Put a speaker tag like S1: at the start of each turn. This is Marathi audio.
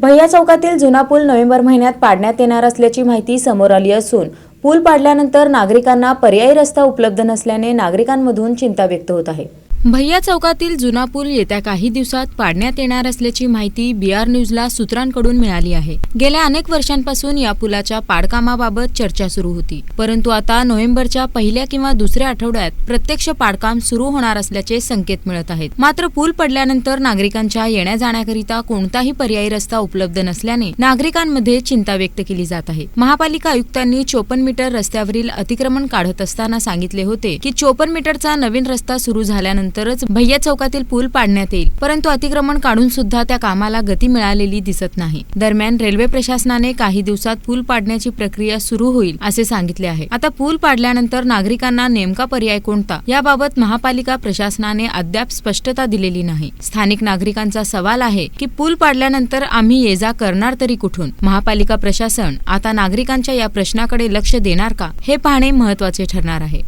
S1: भैया चौकातील जुना पूल नोव्हेंबर महिन्यात पाडण्यात येणार असल्याची माहिती समोर आली असून पूल पाडल्यानंतर नागरिकांना पर्यायी रस्ता उपलब्ध नसल्याने नागरिकांमधून चिंता व्यक्त होत आहे. भैया चौकातील जुना पूल येत्या काही दिवसात पाडण्यात येणार असल्याची माहिती बी आर न्यूजला सूत्रांकडून मिळाली आहे. गेल्या अनेक वर्षांपासून या पुलाच्या पाडकामाबाबत चर्चा सुरू होती. परंतु आता नोव्हेंबरच्या पहिल्या किंवा दुसऱ्या आठवड्यात प्रत्यक्ष पाडकाम सुरू होणार असल्याचे संकेत मिळत आहेत. मात्र पूल पडल्यानंतर नागरिकांच्या येण्या जाण्याकरिता कोणताही पर्यायी रस्ता उपलब्ध नसल्याने नागरिकांमध्ये चिंता व्यक्त केली जात आहे. महापालिका आयुक्तांनी चोपन्न मीटर रस्त्यावरील अतिक्रमण काढत असताना सांगितले होते की चोपन्न मीटरचा नवीन रस्ता सुरू झाल्यानंतर झाल्यानंतरच भैया चौकातील पूल पाडण्यात येईल. परंतु अतिक्रमण काढून सुद्धा त्या कामाला गती मिळालेली दिसत नाही. दरम्यान रेल्वे प्रशासनाने काही दिवसात पूल पाडण्याची प्रक्रिया सुरू होईल असे सांगितले आहे. आता पूल पाडल्यानंतर नागरिकांना नेमका पर्याय कोणता? याबाबत महापालिका प्रशासनाने अद्याप स्पष्टता दिलेली नाही. स्थानिक नागरिकांचा सवाल आहे की पूल पाडल्यानंतर आम्ही ये जा करणार तरी कुठून? महापालिका प्रशासन आता नागरिकांच्या या प्रश्नाकडे लक्ष देणार का? हे पाहणे महत्त्वाचे ठरणार आहे.